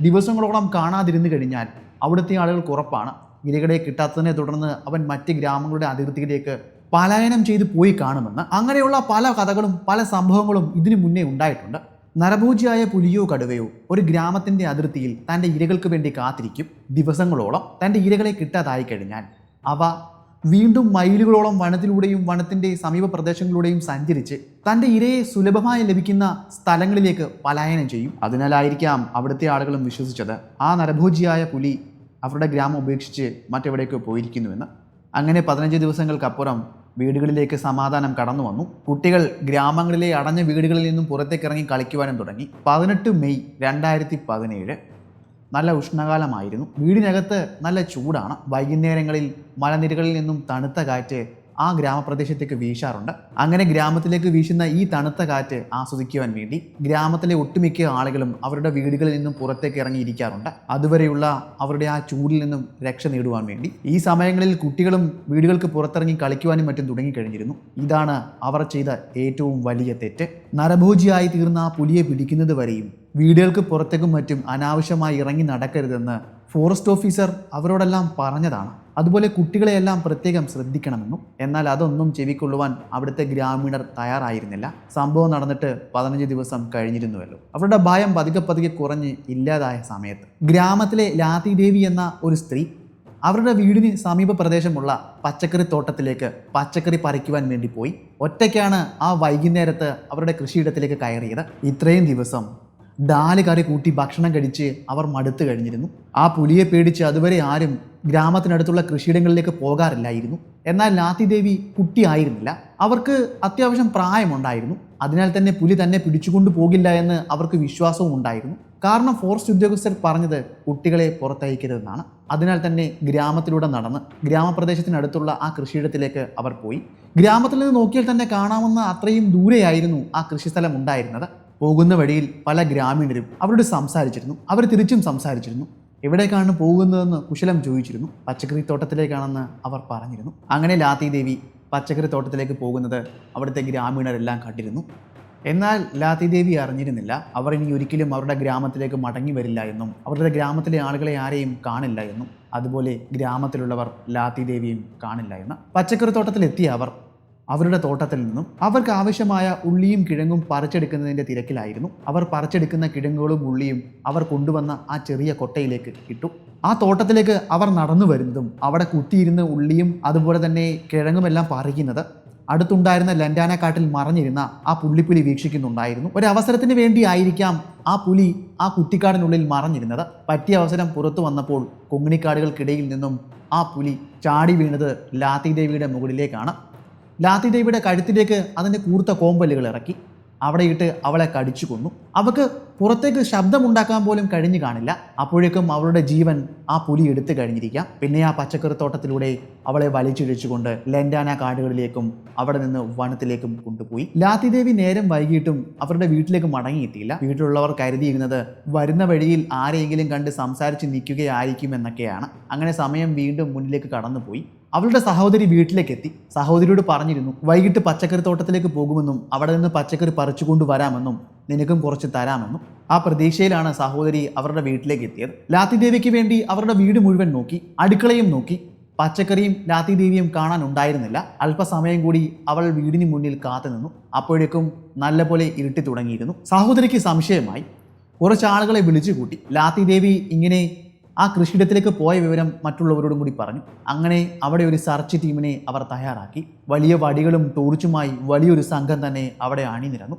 [SPEAKER 1] ദിവസങ്ങളോളം കാണാതിരുന്നു കഴിഞ്ഞാൽ അവിടുത്തെ ആളുകൾക്ക് ഉറപ്പാണ്. ഇരകളെ കിട്ടാത്തതിനെ തുടർന്ന് അവൻ മറ്റ് ഗ്രാമങ്ങളുടെ അതിർത്തിയിലേക്ക് പലായനം ചെയ്ത് പോയി കാണുമെന്ന്. അങ്ങനെയുള്ള പല കഥകളും പല സംഭവങ്ങളും ഇതിനു മുന്നേ ഉണ്ടായിട്ടുണ്ട്. നരഭൂജിയായ പുലിയോ കടുവയോ ഒരു ഗ്രാമത്തിന്റെ അതിർത്തിയിൽ തന്റെ ഇരകൾക്ക് വേണ്ടി കാത്തിരിക്കും ദിവസങ്ങളോളം തന്റെ ഇരകളെ കിട്ടാതായി കഴിഞ്ഞാൽ. അവ വീണ്ടും മൈലുകളോളം വനത്തിലൂടെയും വനത്തിന്റെ സമീപ പ്രദേശങ്ങളിലൂടെയും സഞ്ചരിച്ച് തന്റെ ഇരയെ സുലഭമായി ലഭിക്കുന്ന സ്ഥലങ്ങളിലേക്ക് പലായനം ചെയ്യും. അതിനാലായിരിക്കാം അവിടുത്തെ ആളുകളും വിശ്വസിച്ചത്. ആ നരഭോജിയായ പുലി അവരുടെ ഗ്രാമം ഉപേക്ഷിച്ച് മറ്റെവിടേക്കോ പോയിരിക്കുന്നുവെന്ന്. അങ്ങനെ പതിനഞ്ച് ദിവസങ്ങൾക്കപ്പുറം വീടുകളിലേക്ക് സമാധാനം കടന്നു വന്നു. കുട്ടികൾ ഗ്രാമങ്ങളിലെ അടഞ്ഞ വീടുകളിൽ നിന്നും പുറത്തേക്ക് ഇറങ്ങി കളിക്കുവാനും തുടങ്ങി. പതിനെട്ട് മെയ് രണ്ടായിരത്തി പതിനേഴ് നല്ല ഉഷ്ണകാലമായിരുന്നു. വീടിനകത്ത് നല്ല ചൂടാണ്. വൈകുന്നേരങ്ങളിൽ മലനിരകളിൽ നിന്നും തണുത്ത കാറ്റ് ആ ഗ്രാമപ്രദേശത്തേക്ക് വീശാറുണ്ട്. അങ്ങനെ ഗ്രാമത്തിലേക്ക് വീശുന്ന ഈ തണുത്ത കാറ്റ് ആസ്വദിക്കുവാൻ വേണ്ടി ഗ്രാമത്തിലെ ഒട്ടുമിക്ക ആളുകളും അവരുടെ വീടുകളിൽ നിന്നും പുറത്തേക്ക് ഇറങ്ങിയിരിക്കാറുണ്ട് അതുവരെയുള്ള അവരുടെ ആ ചൂടിൽ നിന്നും രക്ഷ നേടുവാൻ വേണ്ടി ഈ സമയങ്ങളിൽ കുട്ടികളും വീടുകൾക്ക് പുറത്തിറങ്ങി കളിക്കുവാനും മറ്റും തുടങ്ങിക്കഴിഞ്ഞിരുന്നു. ഇതാണ് അവർ ചെയ്ത ഏറ്റവും വലിയ തെറ്റ്. നരഭോജിയായി തീർന്ന ആ പുലിയെ പിടിക്കുന്നത് വരെയും വീടുകൾക്ക് പുറത്തേക്കും മറ്റും അനാവശ്യമായി ഇറങ്ങി നടക്കരുതെന്ന് ഫോറസ്റ്റ് ഓഫീസർ അവരോടെല്ലാം പറഞ്ഞതാണ്. അതുപോലെ കുട്ടികളെയെല്ലാം പ്രത്യേകം ശ്രദ്ധിക്കണമെന്നും എന്നാൽ അതൊന്നും ചെവിക്കൊള്ളുവാൻ അവിടുത്തെ ഗ്രാമീണർ തയ്യാറായിരുന്നില്ല. സംഭവം നടന്നിട്ട് പതിനഞ്ച് ദിവസം കഴിഞ്ഞിരുന്നുവല്ലോ. അവരുടെ ഭയം പതുക്കെ പതുക്കെ കുറഞ്ഞ് ഇല്ലാതായ സമയത്ത് ഗ്രാമത്തിലെ ലാത്തിദേവി എന്ന ഒരു സ്ത്രീ അവരുടെ വീടിന് സമീപ പ്രദേശമുള്ള പച്ചക്കറി തോട്ടത്തിലേക്ക് പച്ചക്കറി പറിക്കുവാൻ വേണ്ടി പോയി. ഒറ്റയ്ക്കാണ് ആ വൈകുന്നേരത്ത് അവരുടെ കൃഷിയിടത്തിലേക്ക് കയറിയത്. ഇത്രയും ദിവസം ഡാൽ കറി കൂട്ടി ഭക്ഷണം കഴിച്ച് അവർ മടുത്തു കഴിഞ്ഞിരുന്നു. ആ പുലിയെ പേടിച്ച് അതുവരെ ആരും ഗ്രാമത്തിനടുത്തുള്ള കൃഷിയിടങ്ങളിലേക്ക് പോകാറില്ലായിരുന്നു. എന്നാൽ ലാത്തി ദേവി കുട്ടിയായിരുന്നില്ല. അവർക്ക് അത്യാവശ്യം പ്രായമുണ്ടായിരുന്നു. അതിനാൽ തന്നെ പുലി തന്നെ പിടിച്ചുകൊണ്ടു പോകില്ല എന്ന് അവർക്ക് വിശ്വാസവും ഉണ്ടായിരുന്നു. കാരണം ഫോറസ്റ്റ് ഉദ്യോഗസ്ഥർ പറഞ്ഞത് കുട്ടികളെ പുറത്തയക്കരുതെന്നാണ്. അതിനാൽ തന്നെ ഗ്രാമത്തിലൂടെ നടന്ന് ഗ്രാമപ്രദേശത്തിനടുത്തുള്ള ആ കൃഷിയിടത്തിലേക്ക് അവർ പോയി. ഗ്രാമത്തിൽ നിന്ന് നോക്കിയാൽ തന്നെ കാണാവുന്ന അത്രയും ദൂരെയായിരുന്നു ആ കൃഷിസ്ഥലം ഉണ്ടായിരുന്നത്. പോകുന്ന വഴിയിൽ പല ഗ്രാമീണരും അവരോട് സംസാരിച്ചിരുന്നു. അവർ തിരിച്ചും സംസാരിച്ചിരുന്നു. എവിടേക്കാണ് പോകുന്നതെന്ന് കുശലം ചോദിച്ചിരുന്നു. പച്ചക്കറി തോട്ടത്തിലേക്കാണെന്ന് അവർ പറഞ്ഞിരുന്നു. അങ്ങനെ ലാത്തി ദേവി പച്ചക്കറി തോട്ടത്തിലേക്ക് പോകുന്നത് അവിടുത്തെ ഗ്രാമീണരെല്ലാം കണ്ടിരുന്നു. എന്നാൽ ലാത്തി ദേവി അറിഞ്ഞിരുന്നില്ല. അവർ ഇനി ഒരിക്കലും അവരുടെ ഗ്രാമത്തിലേക്ക് മടങ്ങി വരില്ല എന്നും അവരുടെ ഗ്രാമത്തിലെ ആളുകളെ ആരെയും കാണില്ല എന്നും അതുപോലെ ഗ്രാമത്തിലുള്ളവർ ലാത്തി ദേവിയും കാണില്ല എന്ന്. പച്ചക്കറി തോട്ടത്തിലെത്തിയ അവർ അവരുടെ തോട്ടത്തിൽ നിന്നും അവർക്ക് ആവശ്യമായ ഉള്ളിയും കിഴങ്ങും പറിച്ചെടുക്കുന്നതിന്റെ തിരക്കിലായിരുന്നു. അവർ പറിച്ചെടുക്കുന്ന കിഴങ്ങുകളും ഉള്ളിയും അവർ കൊണ്ടുവന്ന ആ ചെറിയ കൊട്ടയിലേക്ക് ഇട്ടു. ആ തോട്ടത്തിലേക്ക് അവർ നടന്നു വരുന്നതും അവിടെ കുത്തിയിരുന്ന് ഉള്ളിയും അതുപോലെ തന്നെ കിഴങ്ങുമെല്ലാം പറിക്കുന്നത് അടുത്തുണ്ടായിരുന്ന ലണ്ടാന കാട്ടിൽ മറഞ്ഞിരുന്ന ആ പുള്ളിപ്പുലി വീക്ഷിക്കുന്നുണ്ടായിരുന്നു. ഒരു അവസരത്തിന് വേണ്ടിയായിരിക്കാം ആ പുലി ആ കുറ്റിക്കാടിനുള്ളിൽ മറഞ്ഞിരുന്നത്. പറ്റിയ അവസരം പുറത്തു വന്നപ്പോൾ കൊങ്ങിണിക്കാടുകൾക്കിടയിൽ നിന്നും ആ പുലി ചാടി വീണത് ലാത്തി ദേവിയുടെ മുകളിലേക്കാണ്. ലാത്തി ദേവിയുടെ കഴുത്തിലേക്ക് അതിന്റെ കൂർത്ത കോമ്പലുകൾ ഇറക്കി. അവിടെയിട്ട് അവളെ കടിച്ചു കൊന്നു. അവക്ക് പുറത്തേക്ക് ശബ്ദമുണ്ടാക്കാൻ പോലും കഴിഞ്ഞു കാണില്ല. അപ്പോഴേക്കും അവളുടെ ജീവൻ ആ പുലി എടുത്തു കഴിഞ്ഞിരിക്കാം. പിന്നെ ആ പച്ചക്കറി തോട്ടത്തിലൂടെ അവളെ വലിച്ചിഴിച്ചുകൊണ്ട് ലെൻഡാന കാടുകളിലേക്കും അവിടെ നിന്ന് വനത്തിലേക്കും കൊണ്ടുപോയി. ലാത്തിദേവി നേരം വൈകിട്ടും അവരുടെ വീട്ടിലേക്ക് മടങ്ങിയെത്തിയില്ല. വീട്ടിലുള്ളവർ കരുതിയിരുന്നത് വരുന്ന വഴിയിൽ ആരെയെങ്കിലും കണ്ട് സംസാരിച്ച് നിൽക്കുകയായിരിക്കും എന്നൊക്കെയാണ്. അങ്ങനെ സമയം വീണ്ടും മുന്നിലേക്ക് കടന്നുപോയി. അവളുടെ സഹോദരി വീട്ടിലേക്ക് എത്തി സഹോദരിയോട് പറഞ്ഞിരുന്നു വൈകിട്ട് പച്ചക്കറി തോട്ടത്തിലേക്ക് പോകുമെന്നും അവിടെ നിന്ന് പച്ചക്കറി പറിച്ചുകൊണ്ട് വരാമെന്നും നിനക്കും കുറച്ച് തരാമെന്നും ആ പ്രതീക്ഷയിലാണ് സഹോദരി അവരുടെ വീട്ടിലേക്ക് എത്തിയത്. ലാത്തി ദേവിക്ക് വേണ്ടി അവരുടെ വീട് മുഴുവൻ നോക്കി അടുക്കളയും നോക്കി പച്ചക്കറിയും ലാത്തി ദേവിയും കാണാൻ ഉണ്ടായിരുന്നില്ല. അല്പസമയം കൂടി അവൾ വീടിന് മുന്നിൽ കാത്തു നിന്നു. അപ്പോഴേക്കും നല്ലപോലെ ഇരുട്ടി തുടങ്ങിയിരുന്നു. സഹോദരിക്ക് സംശയമായി. കുറച്ച് ആളുകളെ വിളിച്ചു കൂട്ടി. ലാത്തി ദേവി ഇങ്ങനെ ആ കൃഷിയിടത്തിലേക്ക് പോയ വിവരം മറ്റുള്ളവരോടും കൂടി പറഞ്ഞു. അങ്ങനെ അവിടെ ഒരു സെർച്ച് ടീമിനെ അവർ തയ്യാറാക്കി. വലിയ വടികളും ടോർച്ചുമായി വലിയൊരു സംഘം തന്നെ അവിടെ അണിനിരന്നു.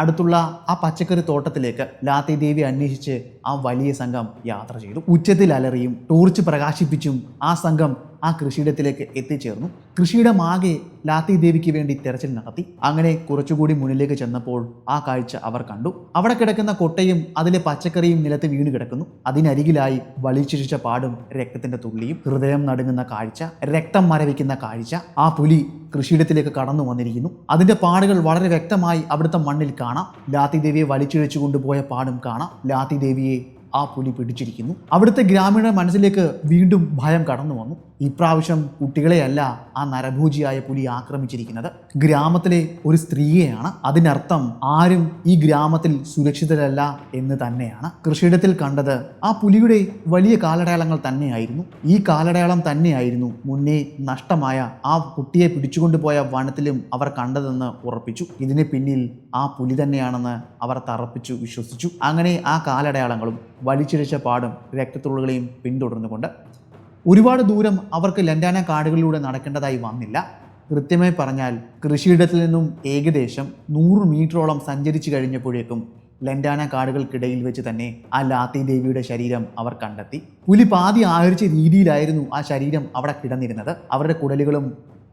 [SPEAKER 1] അടുത്തുള്ള ആ പച്ചക്കറി തോട്ടത്തിലേക്ക് ലാത്തി ദേവി അന്വേഷിച്ച് ആ വലിയ സംഘം യാത്ര ചെയ്തു. ഉച്ചത്തിൽ അലറിയും ടോർച്ച് പ്രകാശിപ്പിച്ചും ആ സംഘം ആ കൃഷിയിടത്തിലേക്ക് എത്തിച്ചേർന്നു. കൃഷിയിടം ആകെ ലാത്തി ദേവിക്ക് വേണ്ടി തെരച്ചിൽ നടത്തി. അങ്ങനെ കുറച്ചുകൂടി മുന്നിലേക്ക് ചെന്നപ്പോൾ ആ കാഴ്ച അവർ കണ്ടു. അവിടെ കിടക്കുന്ന കൊട്ടയും അതിലെ പച്ചക്കറിയും നിലത്ത് വീണ് കിടക്കുന്നു. അതിനരികിലായി വലിച്ചിഴിച്ച പാടും രക്തത്തിന്റെ തുള്ളിയും. ഹൃദയം നടുങ്ങുന്ന കാഴ്ച രക്തം മരവിക്കുന്ന കാഴ്ച ആ പുലി കൃഷിയിടത്തിലേക്ക് കടന്നു വന്നിരിക്കുന്നു. അതിന്റെ പാടുകൾ വളരെ വ്യക്തമായി അവിടുത്തെ മണ്ണിൽ കാണാം. ലാത്തി ദേവിയെ വലിച്ചിഴച്ചു കൊണ്ടുപോയ പാടും കാണാം. ലാത്തി ദേവിയെ ആ പുലി പിടിച്ചിരിക്കുന്നു. അവിടുത്തെ ഗ്രാമീണ മനസ്സിലേക്ക് വീണ്ടും ഭയം കടന്നു വന്നു. ഇപ്രാവശ്യം കുട്ടികളെയല്ല ആ നരഭൂജിയായ പുലി ആക്രമിച്ചിരിക്കുന്നത്. ഗ്രാമത്തിലെ ഒരു സ്ത്രീയെയാണ്. അതിനർത്ഥം ആരും ഈ ഗ്രാമത്തിൽ സുരക്ഷിതരല്ല എന്ന് തന്നെയാണ്. കൃഷിയിടത്തിൽ കണ്ടത് ആ പുലിയുടെ വലിയ കാലടയാളങ്ങൾ തന്നെയായിരുന്നു. ഈ കാലടയാളം തന്നെയായിരുന്നു മുന്നേ നഷ്ടമായ ആ കുട്ടിയെ പിടിച്ചുകൊണ്ടുപോയ വനത്തിലും അവർ കണ്ടതെന്ന് ഉറപ്പിച്ചു. ഇതിന് പിന്നിൽ ആ പുലി തന്നെയാണെന്ന് അവർ തറപ്പിച്ചു വിശ്വസിച്ചു. അങ്ങനെ ആ കാലടയാളങ്ങളും വലിച്ചിഴച്ച പാടും രക്തത്തുള്ളുകളെയും പിന്തുടർന്നുകൊണ്ട് ഒരുപാട് ദൂരം അവർക്ക് ലണ്ടാന കാടുകളിലൂടെ നടക്കേണ്ടതായി വന്നില്ല. കൃത്യമായി പറഞ്ഞാൽ കൃഷിയിടത്തിൽ നിന്നും ഏകദേശം നൂറ് മീറ്ററോളം സഞ്ചരിച്ചു കഴിഞ്ഞപ്പോഴേക്കും ലണ്ടാന കാടുകൾക്കിടയിൽ വെച്ച് തന്നെ ആ ലാത്തി ദേവിയുടെ ശരീരം അവർ കണ്ടെത്തി. പുലി പാതി ആഹരിച്ച രീതിയിലായിരുന്നു ആ ശരീരം അവിടെ കിടന്നിരുന്നത്. അവരുടെ കുടലുകളും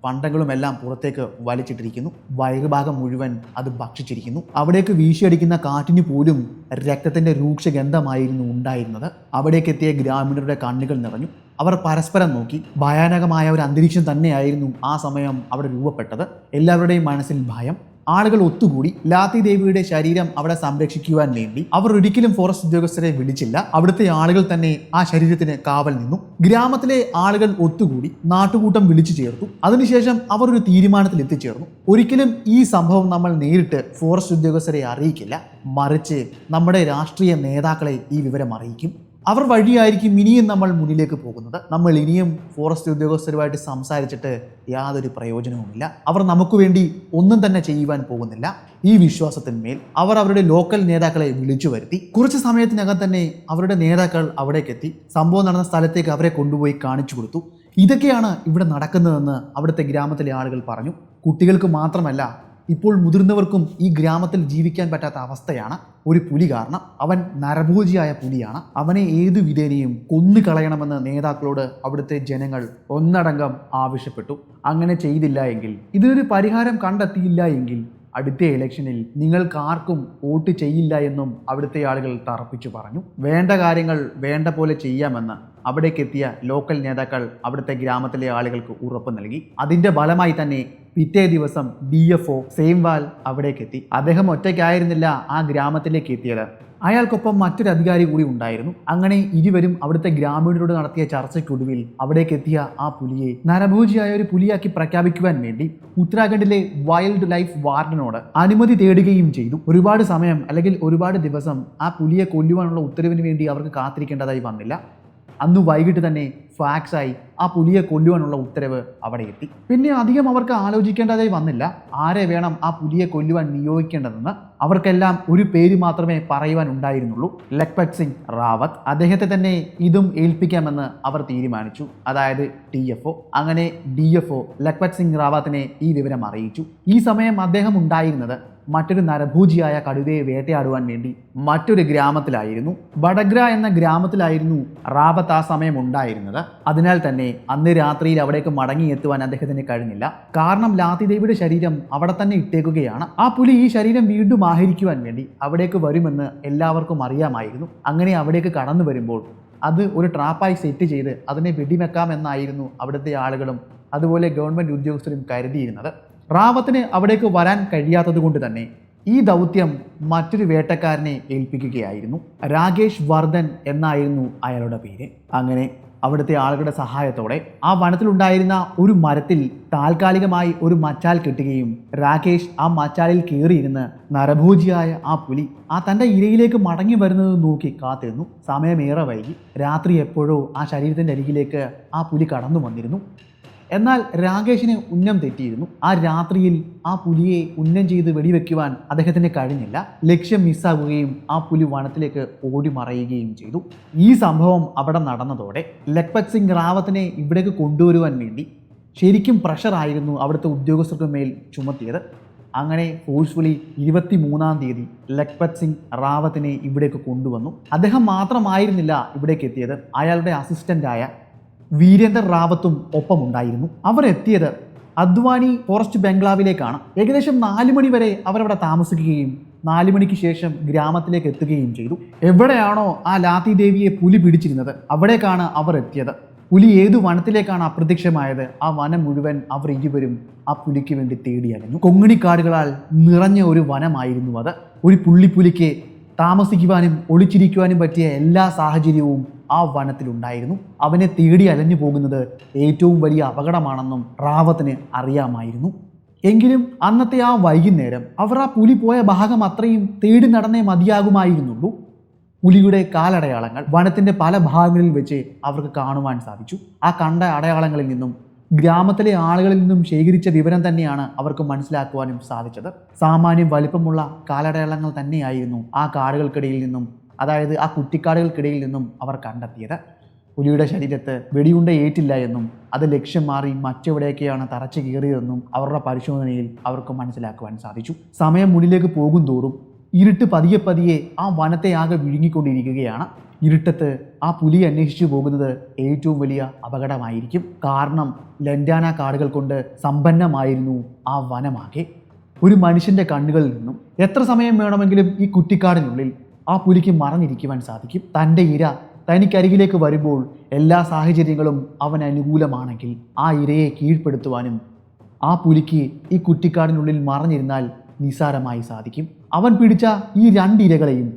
[SPEAKER 1] പണ്ടങ്ങളും എല്ലാം പുറത്തേക്ക് വലിച്ചിട്ടിരിക്കുന്നു. വയറുഭാഗം മുഴുവൻ അത് ഭക്ഷിച്ചിരിക്കുന്നു. അവിടേക്ക് വീശിയടിക്കുന്ന കാറ്റിന് പോലും രക്തത്തിന്റെ രൂക്ഷഗന്ധമായിരുന്നു ഉണ്ടായിരുന്നത്. അവിടേക്ക് എത്തിയ ഗ്രാമീണരുടെ കണ്ണുകൾ നിറഞ്ഞു. അവർ പരസ്പരം നോക്കി. ഭയാനകമായ ഒരു അന്തരീക്ഷം തന്നെയായിരുന്നു ആ സമയം അവിടെ രൂപപ്പെട്ടത്. എല്ലാവരുടെയും മനസ്സിൽ ഭയം. ആളുകൾ ഒത്തുകൂടി ലാത്തി ദേവിയുടെ ശരീരം അവിടെ സംരക്ഷിക്കുവാൻ വേണ്ടി അവർ ഒരിക്കലും ഫോറസ്റ്റ് ഉദ്യോഗസ്ഥരെ വിളിച്ചില്ല. അവിടുത്തെ ആളുകൾ തന്നെ ആ ശരീരത്തിന് കാവൽ നിന്നു. ഗ്രാമത്തിലെ ആളുകൾ ഒത്തുകൂടി നാട്ടുകൂട്ടം വിളിച്ചു ചേർത്തു. അതിനുശേഷം അവർ ഒരു തീരുമാനത്തിൽ എത്തിച്ചേർന്നു. ഒരിക്കലും ഈ സംഭവം നമ്മൾ നേരിട്ട് ഫോറസ്റ്റ് ഉദ്യോഗസ്ഥരെ അറിയിക്കില്ല. മറിച്ച് നമ്മുടെ രാഷ്ട്രീയ നേതാക്കളെ ഈ വിവരം അറിയിക്കും. അവർ വഴിയായിരിക്കും ഇനിയും നമ്മൾ മുന്നിലേക്ക് പോകുന്നത്. നമ്മൾ ഇനിയും ഫോറസ്റ്റ് ഉദ്യോഗസ്ഥരുമായിട്ട് സംസാരിച്ചിട്ട് യാതൊരു പ്രയോജനവുമില്ല. അവർ നമുക്ക് വേണ്ടി ഒന്നും തന്നെ ചെയ്യുവാൻ പോകുന്നില്ല. ഈ വിശ്വാസത്തിന്മേൽ അവർ അവരുടെ ലോക്കൽ നേതാക്കളെ വിളിച്ചു വരുത്തി. കുറച്ച് സമയത്തിനകം തന്നെ അവരുടെ നേതാക്കൾ അവിടേക്കെത്തി സംഭവം നടന്ന സ്ഥലത്തേക്ക് അവരെ കൊണ്ടുപോയി കാണിച്ചു കൊടുത്തു. ഇതൊക്കെയാണ് ഇവിടെ നടക്കുന്നതെന്ന് അവിടുത്തെ ഗ്രാമത്തിലെ ആളുകൾ പറഞ്ഞു. കുട്ടികൾക്ക് മാത്രമല്ല ഇപ്പോൾ മുതിർന്നവർക്കും ഈ ഗ്രാമത്തിൽ ജീവിക്കാൻ പറ്റാത്ത അവസ്ഥയാണ്. ഒരു പുലി കാരണം. അവൻ നരഭോജിയായ പുലിയാണ്. അവനെ ഏതു വിധേനയും കൊന്നു കളയണമെന്ന് നേതാക്കളോട് അവിടുത്തെ ജനങ്ങൾ ഒന്നടങ്കം ആവശ്യപ്പെട്ടു. അങ്ങനെ ചെയ്തില്ല എങ്കിൽ ഇതിനൊരു പരിഹാരം കണ്ടെത്തിയില്ല എങ്കിൽ അടുത്ത ഇലക്ഷനിൽ നിങ്ങൾക്ക് ആർക്കും വോട്ട് ചെയ്യില്ല എന്നും അവിടുത്തെ ആളുകൾ തറപ്പിച്ചു പറഞ്ഞു. വേണ്ട കാര്യങ്ങൾ വേണ്ട പോലെ ചെയ്യാമെന്ന് അവിടേക്കെത്തിയ ലോക്കൽ നേതാക്കൾ അവിടുത്തെ ഗ്രാമത്തിലെ ആളുകൾക്ക് ഉറപ്പ് നൽകി. അതിന്റെ ഫലമായി തന്നെ പിറ്റേ ദിവസം ഡി എഫ് ഒ സെയിംവാൽ അവിടേക്ക് എത്തി അദ്ദേഹം ഒറ്റയ്ക്കായിരുന്നില്ല ആ ഗ്രാമത്തിലേക്ക് എത്തിയത് അയാൾക്കൊപ്പം മറ്റൊരു അധികാരി കൂടി ഉണ്ടായിരുന്നു. അങ്ങനെ ഇരുവരും അവിടുത്തെ ഗ്രാമീണരോട് നടത്തിയ ചർച്ചയ്ക്കൊടുവിൽ അവിടേക്ക് എത്തിയ ആ പുലിയെ നരഭോജിയായ ഒരു പുലിയാക്കി പ്രഖ്യാപിക്കുവാൻ വേണ്ടി ഉത്തരാഖണ്ഡിലെ വൈൽഡ് ലൈഫ് വാർഡനോട് അനുമതി തേടുകയും ചെയ്തു. ഒരുപാട് സമയം അല്ലെങ്കിൽ ഒരുപാട് ദിവസം ആ പുലിയെ കൊല്ലുവാനുള്ള ഉത്തരവിന് വേണ്ടി അവർക്ക് കാത്തിരിക്കേണ്ടതായി വന്നില്ല. അന്ന് വൈകിട്ട് തന്നെ ഫാക്സായി ആ പുലിയെ കൊല്ലുവാനുള്ള ഉത്തരവ് അവിടെ എത്തി പിന്നെ അധികം അവർക്ക് ആലോചിക്കേണ്ടതായി വന്നില്ല. ആരെ വേണം ആ പുലിയെ കൊല്ലുവാൻ നിയോഗിക്കേണ്ടതെന്ന് അവർക്കെല്ലാം ഒരു പേര് മാത്രമേ പറയുവാൻ ഉണ്ടായിരുന്നുള്ളൂ. ലക്പത് സിംഗ് റാവത്ത്. അദ്ദേഹത്തെ തന്നെ ഇതും ഏൽപ്പിക്കാമെന്ന് അവർ തീരുമാനിച്ചു. അതായത് ടി എഫ് ഒ. അങ്ങനെ D F O Lakhpat Singh റാവത്തിനെ ഈ വിവരം അറിയിച്ചു. ഈ സമയം അദ്ദേഹം ഉണ്ടായിരുന്നത് മറ്റൊരു നരഭൂജിയായ കടുവയെ വേട്ടയാടുവാൻ വേണ്ടി മറ്റൊരു ഗ്രാമത്തിലായിരുന്നു. ബടഗ്ര എന്ന ഗ്രാമത്തിലായിരുന്നു റാബത്ത് ആ സമയം ഉണ്ടായിരുന്നത്. അതിനാൽ തന്നെ അന്ന് രാത്രിയിൽ അവിടേക്ക് മടങ്ങിയെത്തുവാൻ അദ്ദേഹത്തിന് കഴിഞ്ഞില്ല. കാരണം ലാത്തിദേവിയുടെ ശരീരം അവിടെ തന്നെ ഇട്ടേക്കുകയാണ്. ആ പുലി ഈ ശരീരം വീണ്ടും ആഹരിക്കുവാൻ വേണ്ടി അവിടേക്ക് വരുമെന്ന് എല്ലാവർക്കും അറിയാമായിരുന്നു. അങ്ങനെ അവിടേക്ക് കടന്നു വരുമ്പോൾ അത് ഒരു ട്രാപ്പായി സെറ്റ് ചെയ്ത് അതിനെ വെടിവെക്കാമെന്നായിരുന്നു അവിടുത്തെ ആളുകളും അതുപോലെ ഗവൺമെന്റ് ഉദ്യോഗസ്ഥരും കരുതിയിരുന്നത്. റാവത്തിന് അവിടേക്ക് വരാൻ കഴിയാത്തത് കൊണ്ട് തന്നെ ഈ ദൗത്യം മറ്റൊരു വേട്ടക്കാരനെ ഏൽപ്പിക്കുകയായിരുന്നു. രാകേഷ് വർദ്ധൻ എന്നായിരുന്നു അയാളുടെ പേര്. അങ്ങനെ അവിടുത്തെ ആളുകളുടെ സഹായത്തോടെ ആ വനത്തിലുണ്ടായിരുന്ന ഒരു മരത്തിൽ താൽക്കാലികമായി ഒരു മച്ചാൽ കെട്ടുകയും രാകേഷ് ആ മച്ചാലിൽ കയറിയിരുന്ന് നരഭോജിയായ ആ പുലി ആ തന്റെ ഇരയിലേക്ക് മടങ്ങി വരുന്നത് നോക്കി കാത്തിരുന്നു. സമയമേറെ വൈകി. രാത്രി എപ്പോഴോ ആ ശരീരത്തിന്റെ അരികിലേക്ക് ആ പുലി കടന്നു വന്നിരുന്നു. എന്നാൽ രാകേഷിന് ഉന്നം തെറ്റിയിരുന്നു. ആ രാത്രിയിൽ ആ പുലിയെ ഉന്നം ചെയ്ത് വെടിവെക്കുവാൻ അദ്ദേഹത്തിന് കഴിഞ്ഞില്ല. ലക്ഷ്യം മിസ്സാകുകയും ആ പുലി വനത്തിലേക്ക് ഓടി മറയുകയും ചെയ്തു. ഈ സംഭവം അവിടെ നടന്നതോടെ ലഖ്പത് സിംഗ് റാവത്തിനെ ഇവിടേക്ക് കൊണ്ടുവരുവാൻ വേണ്ടി ശരിക്കും പ്രഷറായിരുന്നു അവിടുത്തെ ഉദ്യോഗസ്ഥർക്ക് മേൽ ചുമത്തിയത്. അങ്ങനെ ഫോഴ്സ്ഫുള്ളി ഇരുപത്തി മൂന്നാം തീയതി ലഖ്പത് സിംഗ് റാവത്തിനെ ഇവിടേക്ക് കൊണ്ടുവന്നു. അദ്ദേഹം മാത്രമായിരുന്നില്ല ഇവിടേക്ക് എത്തിയത്. അയാളുടെ അസിസ്റ്റന്റായ വീരേന്ദർ റാവത്തും ഒപ്പമുണ്ടായിരുന്നു. എത്തിയത് അദ്വാനി ഫോറസ്റ്റ് ബംഗ്ലാവിലേക്കാണ്. ഏകദേശം നാല് മണി വരെ അവരവിടെ താമസിക്കുകയും നാല് മണിക്ക് ശേഷം ഗ്രാമത്തിലേക്ക് എത്തുകയും ചെയ്തു. എവിടെയാണോ ആ ലാത്തി ദേവിയെ പുലി പിടിച്ചിരുന്നത് അവിടേക്കാണ് അവർ എത്തിയത്. പുലി ഏതു വനത്തിലേക്കാണ് അപ്രത്യക്ഷമായത് ആ വനം മുഴുവൻ അവർ ഇരുവരും ആ പുലിക്ക് വേണ്ടി തേടി കൊങ്ങിണിക്കാടുകളാൽ നിറഞ്ഞ ഒരു വനമായിരുന്നു അത്. ഒരു പുള്ളിപ്പുലിക്ക് താമസിക്കുവാനും ഒളിച്ചിരിക്കുവാനും പറ്റിയ എല്ലാ സാഹചര്യവും ആ വനത്തിലുണ്ടായിരുന്നു. അവനെ തേടി അലഞ്ഞു പോകുന്നത് ഏറ്റവും വലിയ അപകടമാണെന്നും റാവത്തിന് അറിയാമായിരുന്നു. എങ്കിലും അന്നത്തെ ആ വൈകുന്നേരം അവർ ആ പുലി പോയ ഭാഗം അത്രയും തേടി നടന്നേ മതിയാകുമായിരുന്നുള്ളൂ. പുലിയുടെ കാലടയാളങ്ങൾ വനത്തിന്റെ പല ഭാഗങ്ങളിൽ വെച്ച് അവർക്ക് കാണുവാൻ സാധിച്ചു. ആ കണ്ട അടയാളങ്ങളിൽ നിന്നും ഗ്രാമത്തിലെ ആളുകളിൽ നിന്നും ശേഖരിച്ച വിവരം തന്നെയാണ് അവർക്ക് മനസ്സിലാക്കുവാനും സാധിച്ചത്. സാമാന്യം വലിപ്പമുള്ള കാലടയാളങ്ങൾ തന്നെയായിരുന്നു ആ കാടുകൾക്കിടയിൽ നിന്നും അതായത് ആ കുറ്റിക്കാടുകൾക്കിടയിൽ നിന്നും അവർ കണ്ടെത്തിയത്. പുലിയുടെ ശരീരത്ത് വെടിയുണ്ട ഏറ്റില്ല എന്നും അത് ലക്ഷ്യം മാറി മറ്റെവിടെയൊക്കെയാണ് തറച്ചു കയറിയതെന്നും അവരുടെ പരിശോധനയിൽ അവർക്ക് മനസ്സിലാക്കുവാൻ സാധിച്ചു. സമയം മുന്നിലേക്ക് പോകും തോറും ഇരുട്ട് പതിയെ പതിയെ ആ വനത്തെ ആകെ വിഴുങ്ങിക്കൊണ്ടിരിക്കുകയാണ്. ഇരുട്ടത്ത് ആ പുലി അന്വേഷിച്ചു പോകുന്നത് ഏറ്റവും വലിയ അപകടമായിരിക്കും. കാരണം ലൻഡാന കാടുകൾ കൊണ്ട് സമ്പന്നമായിരുന്നു ആ വനമാകെ. ഒരു മനുഷ്യന്റെ കണ്ണുകളിൽ നിന്നും എത്ര സമയം വേണമെങ്കിലും ഈ കുറ്റിക്കാടിനുള്ളിൽ ആ പുലിക്ക് മറഞ്ഞിരിക്കുവാൻ സാധിക്കും. തന്റെ ഇര തനിക്കരികിലേക്ക് വരുമ്പോൾ എല്ലാ സാഹചര്യങ്ങളും അവൻ അനുകൂലമാണെങ്കിൽ ആ ഇരയെ കീഴ്പ്പെടുത്തുവാനും ആ പുലിക്ക് ഈ കുറ്റിക്കാടിനുള്ളിൽ മറഞ്ഞിരുന്നാൽ നിസാരമായി സാധിക്കും. അവൻ പിടിച്ച ഈ രണ്ട് ഇരകളെയും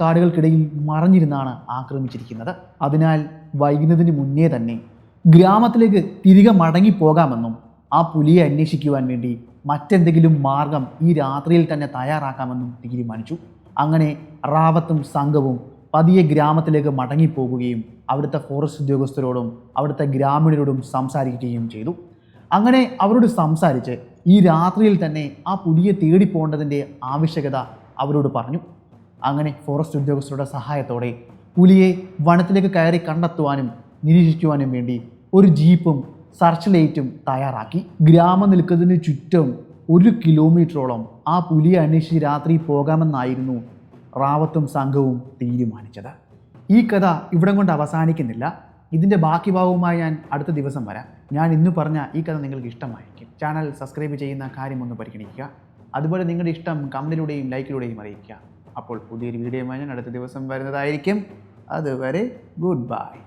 [SPEAKER 1] കാടുകൾക്കിടയിൽ മറഞ്ഞിരുന്നാണ് ആക്രമിച്ചിരിക്കുന്നത്. അതിനാൽ വൈകുന്നതിന് മുന്നേ തന്നെ ഗ്രാമത്തിലേക്ക് തിരികെ മടങ്ങിപ്പോകാമെന്നും ആ പുലിയെ അന്വേഷിക്കുവാൻ വേണ്ടി മറ്റെന്തെങ്കിലും മാർഗം ഈ രാത്രിയിൽ തന്നെ തയ്യാറാക്കാമെന്നും തീരുമാനിച്ചു. അങ്ങനെ റാവത്തും സംഘവും പതിയെ ഗ്രാമത്തിലേക്ക് മടങ്ങിപ്പോകുകയും അവിടുത്തെ ഫോറസ്റ്റ് ഉദ്യോഗസ്ഥരോടും അവിടുത്തെ ഗ്രാമീണരോടും സംസാരിക്കുകയും ചെയ്തു. അങ്ങനെ അവരോട് സംസാരിച്ച് ഈ രാത്രിയിൽ തന്നെ ആ പുലിയെ തേടി പോകേണ്ടതിന്റെ ആവശ്യകത അവരോട് പറഞ്ഞു. അങ്ങനെ ഫോറസ്റ്റ് ഉദ്യോഗസ്ഥരുടെ സഹായത്തോടെ പുലിയെ വനത്തിലേക്ക് കയറി കണ്ടെത്തുവാനും നിരീക്ഷിക്കുവാനും വേണ്ടി ഒരു ജീപ്പും സർച്ച് ലൈറ്റും തയ്യാറാക്കി. ഗ്രാമം നിൽക്കുന്നതിന് ചുറ്റും ഒരു കിലോമീറ്ററോളം ആ പുലിയെ അന്വേഷിച്ച് രാത്രി പോകാമെന്നായിരുന്നു റാവത്തും സംഘവും തീരുമാനിച്ചത്. ഈ കഥ ഇവിടം കൊണ്ട് അവസാനിക്കുന്നില്ല. ഇതിന്റെ ബാക്കി ഭാഗവുമായി ഞാൻ അടുത്ത ദിവസം വരാം. ഞാൻ ഇന്ന് പറഞ്ഞ ഈ കഥ നിങ്ങൾക്ക് ഇഷ്ടമായിരിക്കും. ചാനൽ സബ്സ്ക്രൈബ് ചെയ്യുന്ന കാര്യം ഒന്ന് പരിഗണിക്കുക. അതുപോലെ നിങ്ങളുടെ ഇഷ്ടം കമന്റിലൂടെയും ലൈക്കിലൂടെയും അറിയിക്കുക. അപ്പോൾ പുതിയൊരു വീഡിയോയുമായി ഞാൻ അടുത്ത ദിവസം വരുന്നതായിരിക്കും. അതുവരെ ഗുഡ് ബൈ.